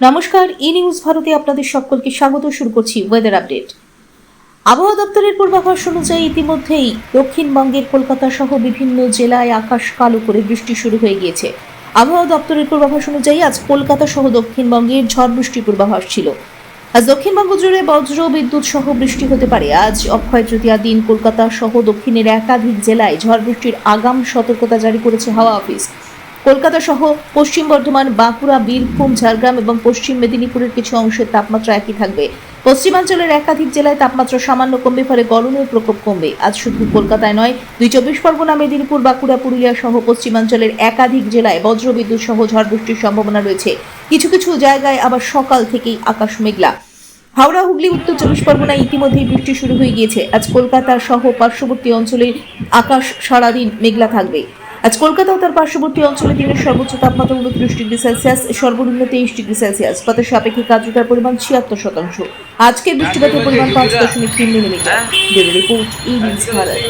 নমস্কার ই নিউজ ভারতে আপনাদের সকলকে স্বাগত, শুরু করছি ওয়েদার আপডেট আবহাওয়া দপ্তরের পূর্বাভাস অনুযায়ী ইতিমধ্যেই দক্ষিণবঙ্গের কলকাতা সহ বিভিন্ন জেলায় আকাশ কালো করে বৃষ্টি শুরু হয়ে গিয়েছে। আবহাওয়া দপ্তরের পূর্বাভাস অনুযায়ী আজ কলকাতা সহ দক্ষিণবঙ্গের ঝড় বৃষ্টির পূর্বাভাস ছিল। আজ দক্ষিণবঙ্গ জুড়ে বজ্র, বিদ্যুৎ সহ বৃষ্টি হতে পারে। আজ অক্ষয় তৃতীয়া দিন কলকাতা সহ দক্ষিণের একাধিক জেলায় ঝড় বৃষ্টির আগাম সতর্কতা জারি করেছে হাওয়া অফিস কলকাতা সহ পশ্চিম বর্ধমান, বাঁকুড়া, বীরভূম, ঝাড়গ্রাম এবং পশ্চিম মেদিনীপুরের কিছু অংশের তাপমাত্রা একই থাকবে। পশ্চিমাঞ্চলের একাধিক জেলায় তাপমাত্রা সামান্য কমবে, ফলে গরমের প্রকোপ কমবে। আজ শুধু কলকাতায় নয়, দুই চব্বিশ পরগনা, মেদিনীপুর, বাঁকুড়া, পুরুলিয়া সহ পশ্চিমাঞ্চলের একাধিক জেলায় বজ্রবিদ্যুৎ সহ ঝড় বৃষ্টির সম্ভাবনা রয়েছে। কিছু কিছু জায়গায় আবার সকাল থেকেই আকাশ মেঘলা। হাওড়া, হুগলি, উত্তর চব্বিশ পরগনায় ইতিমধ্যেই বৃষ্টি শুরু হয়ে গিয়েছে। আজ কলকাতা সহ পার্শ্ববর্তী অঞ্চলের আকাশ সারাদিন মেঘলা থাকবে। আজ কলকাতা ও তার পার্শ্ববর্তী অঞ্চলে দিনের সর্বোচ্চ তাপমাত্রা উনত্রিশ ডিগ্রি সেলসিয়াস, সর্বনিম্ন তেইশ ডিগ্রি সেলসিয়াস। তাতে সাপেক্ষে আর্দ্রতার পরিমাণ ছিয়াত্তর শতাংশ। আজকে বৃষ্টিপাতের পরিমাণ পাঁচ দশমিক তিন মিলিমিটার। রিপোর্ট ভারত।